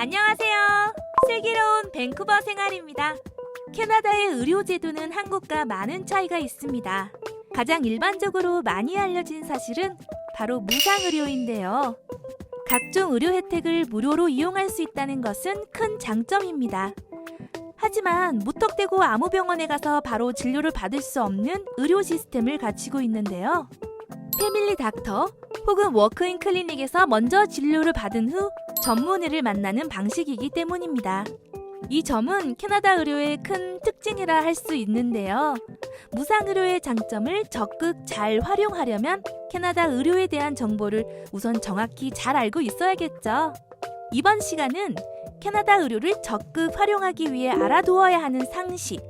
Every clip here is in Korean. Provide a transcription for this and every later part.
안녕하세요. 슬기로운 밴쿠버 생활입니다. 캐나다의 의료 제도는 한국과 많은 차이가 있습니다. 가장 일반적으로 많이 알려진 사실은 바로 무상 의료인데요. 각종 의료 혜택을 무료로 이용할 수 있다는 것은 큰 장점입니다. 하지만 무턱대고 아무 병원에 가서 바로 진료를 받을 수 없는 의료 시스템을 갖추고 있는데요. 패밀리 닥터 혹은 워크인 클리닉에서 먼저 진료를 받은 후 전문의를 만나는 방식이기 때문입니다. 이 점은 캐나다 의료의 큰 특징이라 할 수 있는데요. 무상의료의 장점을 적극 잘 활용하려면 캐나다 의료에 대한 정보를 우선 정확히 잘 알고 있어야겠죠. 이번 시간은 캐나다 의료를 적극 활용하기 위해 알아두어야 하는 상식,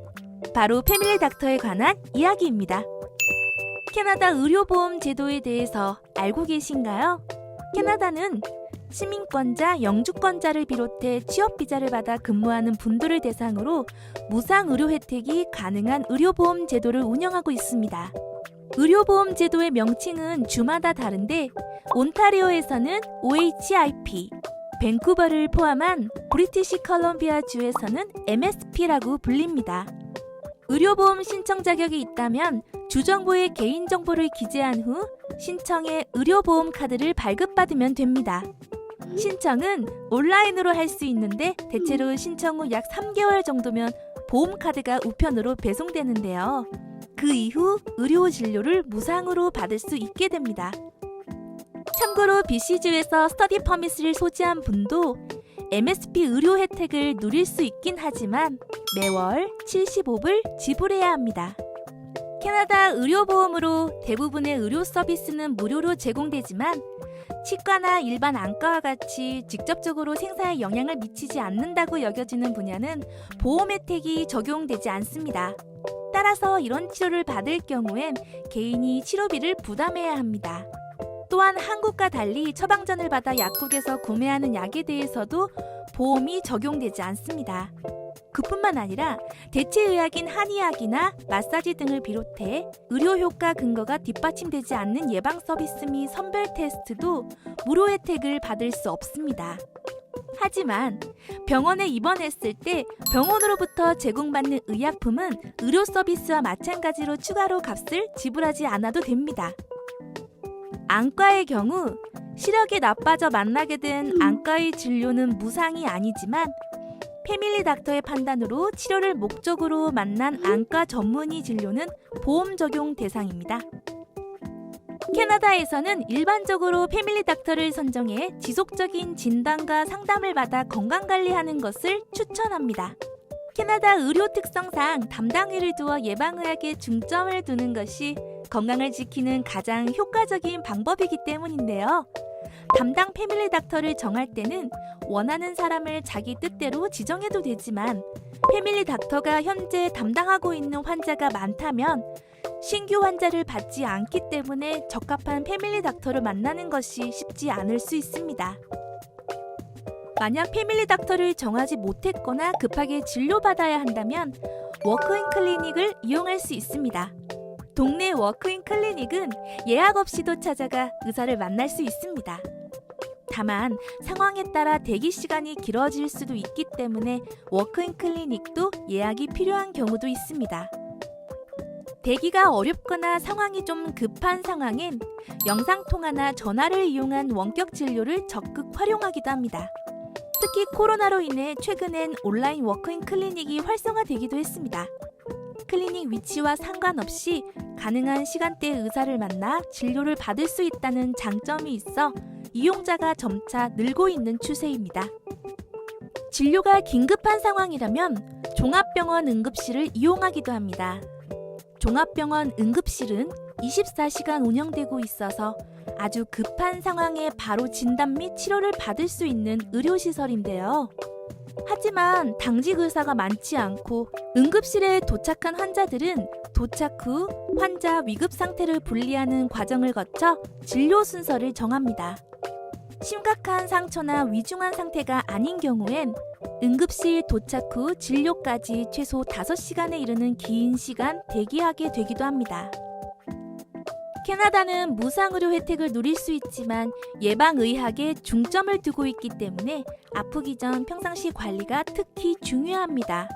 바로 패밀리 닥터에 관한 이야기입니다. 캐나다 의료보험 제도에 대해서 알고 계신가요? 캐나다는 시민권자, 영주권자를 비롯해 취업 비자를 받아 근무하는 분들을 대상으로 무상 의료 혜택이 가능한 의료보험 제도를 운영하고 있습니다. 의료보험 제도의 명칭은 주마다 다른데 온타리오에서는 OHIP, 밴쿠버를 포함한 브리티시 컬럼비아 주에서는 MSP라고 불립니다. 의료보험 신청 자격이 있다면 주정부의 개인정보를 기재한 후 신청에 의료보험 카드를 발급받으면 됩니다. 신청은 온라인으로 할 수 있는데 대체로 신청 후 약 3개월 정도면 보험카드가 우편으로 배송되는데요. 그 이후 의료 진료를 무상으로 받을 수 있게 됩니다. 참고로 BC주에서 스터디 퍼밋을 소지한 분도 MSP 의료 혜택을 누릴 수 있긴 하지만 매월 75불 지불해야 합니다. 캐나다 의료보험으로 대부분의 의료 서비스는 무료로 제공되지만 치과나 일반 안과와 같이 직접적으로 생사에 영향을 미치지 않는다고 여겨지는 분야는 보험 혜택이 적용되지 않습니다. 따라서 이런 치료를 받을 경우엔 개인이 치료비를 부담해야 합니다. 또한 한국과 달리 처방전을 받아 약국에서 구매하는 약에 대해서도 보험이 적용되지 않습니다. 그뿐만 아니라 대체의학인 한의학이나 마사지 등을 비롯해 의료 효과 근거가 뒷받침되지 않는 예방 서비스 및 선별 테스트도 무료 혜택을 받을 수 없습니다. 하지만 병원에 입원했을 때 병원으로부터 제공받는 의약품은 의료 서비스와 마찬가지로 추가로 값을 지불하지 않아도 됩니다. 안과의 경우 시력이 나빠져 만나게 된 안과의 진료는 무상이 아니지만 패밀리 닥터의 판단으로 치료를 목적으로 만난 안과 전문의 진료는 보험 적용 대상입니다. 캐나다에서는 일반적으로 패밀리 닥터를 선정해 지속적인 진단과 상담을 받아 건강 관리하는 것을 추천합니다. 캐나다 의료 특성상 담당의를 두어 예방의학에 중점을 두는 것이 건강을 지키는 가장 효과적인 방법이기 때문인데요. 담당 패밀리 닥터를 정할 때는 원하는 사람을 자기 뜻대로 지정해도 되지만 패밀리 닥터가 현재 담당하고 있는 환자가 많다면 신규 환자를 받지 않기 때문에 적합한 패밀리 닥터를 만나는 것이 쉽지 않을 수 있습니다. 만약 패밀리 닥터를 정하지 못했거나 급하게 진료받아야 한다면 워크인 클리닉을 이용할 수 있습니다. 동네 워크인 클리닉은 예약 없이도 찾아가 의사를 만날 수 있습니다. 다만 상황에 따라 대기 시간이 길어질 수도 있기 때문에 워크인 클리닉도 예약이 필요한 경우도 있습니다. 대기가 어렵거나 상황이 좀 급한 상황엔 영상통화나 전화를 이용한 원격 진료를 적극 활용하기도 합니다. 특히 코로나로 인해 최근엔 온라인 워크인 클리닉이 활성화되기도 했습니다. 클리닉 위치와 상관없이 가능한 시간대에 의사를 만나 진료를 받을 수 있다는 장점이 있어 이용자가 점차 늘고 있는 추세입니다. 진료가 긴급한 상황이라면 종합병원 응급실을 이용하기도 합니다. 종합병원 응급실은 24시간 운영되고 있어서 아주 급한 상황에 바로 진단 및 치료를 받을 수 있는 의료시설인데요. 하지만 당직 의사가 많지 않고 응급실에 도착한 환자들은 도착 후 환자 위급 상태를 분리하는 과정을 거쳐 진료 순서를 정합니다. 심각한 상처나 위중한 상태가 아닌 경우엔 응급실 도착 후 진료까지 최소 5시간에 이르는 긴 시간 대기하게 되기도 합니다. 캐나다는 무상의료 혜택을 누릴 수 있지만 예방의학에 중점을 두고 있기 때문에 아프기 전 평상시 관리가 특히 중요합니다.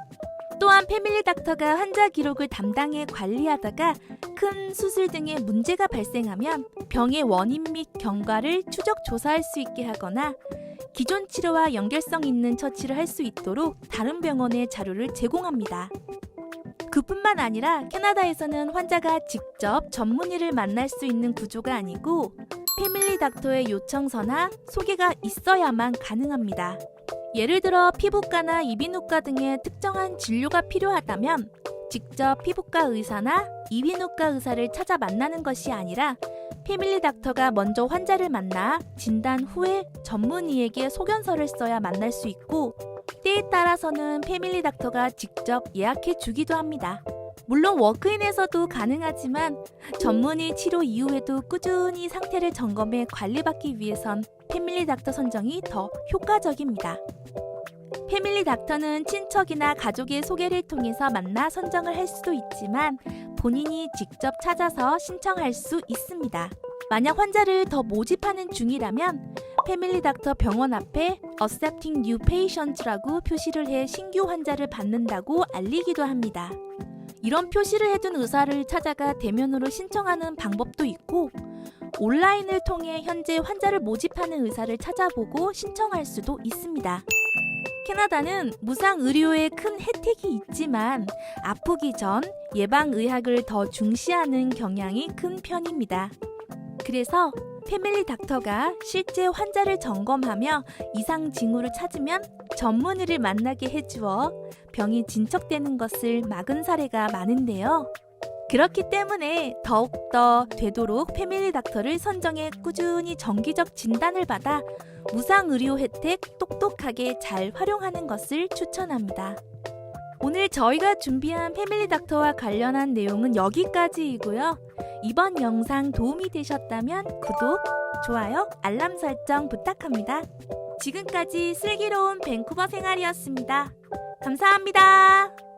또한 패밀리 닥터가 환자 기록을 담당해 관리하다가 큰 수술 등의 문제가 발생하면 병의 원인 및 경과를 추적 조사할 수 있게 하거나 기존 치료와 연결성 있는 처치를 할 수 있도록 다른 병원의 자료를 제공합니다. 그뿐만 아니라 캐나다에서는 환자가 직접 전문의를 만날 수 있는 구조가 아니고 패밀리 닥터의 요청서나 소개가 있어야만 가능합니다. 예를 들어 피부과나 이비인후과 등의 특정한 진료가 필요하다면 직접 피부과 의사나 이비인후과 의사를 찾아 만나는 것이 아니라 패밀리 닥터가 먼저 환자를 만나 진단 후에 전문의에게 소견서를 써야 만날 수 있고 때에 따라서는 패밀리 닥터가 직접 예약해 주기도 합니다. 물론 워크인에서도 가능하지만 전문의 치료 이후에도 꾸준히 상태를 점검해 관리받기 위해선 패밀리 닥터 선정이 더 효과적입니다. 패밀리 닥터는 친척이나 가족의 소개를 통해서 만나 선정을 할 수도 있지만 본인이 직접 찾아서 신청할 수 있습니다. 만약 환자를 더 모집하는 중이라면 패밀리 닥터 병원 앞에 Accepting New Patients라고 표시를 해 신규 환자를 받는다고 알리기도 합니다. 이런 표시를 해둔 의사를 찾아가 대면으로 신청하는 방법도 있고 온라인을 통해 현재 환자를 모집하는 의사를 찾아보고 신청할 수도 있습니다. 캐나다는 무상 의료에 큰 혜택이 있지만 아프기 전 예방 의학을 더 중시하는 경향이 큰 편입니다. 그래서 패밀리 닥터가 실제 환자를 점검하며 이상 징후를 찾으면 전문의를 만나게 해주어 병이 진척되는 것을 막은 사례가 많은데요. 그렇기 때문에 더욱더 되도록 패밀리 닥터를 선정해 꾸준히 정기적 진단을 받아 무상 의료 혜택 똑똑하게 잘 활용하는 것을 추천합니다. 오늘 저희가 준비한 패밀리 닥터와 관련한 내용은 여기까지이고요. 이번 영상 도움이 되셨다면 구독, 좋아요, 알람 설정 부탁합니다. 지금까지 슬기로운 밴쿠버 생활이었습니다. 감사합니다.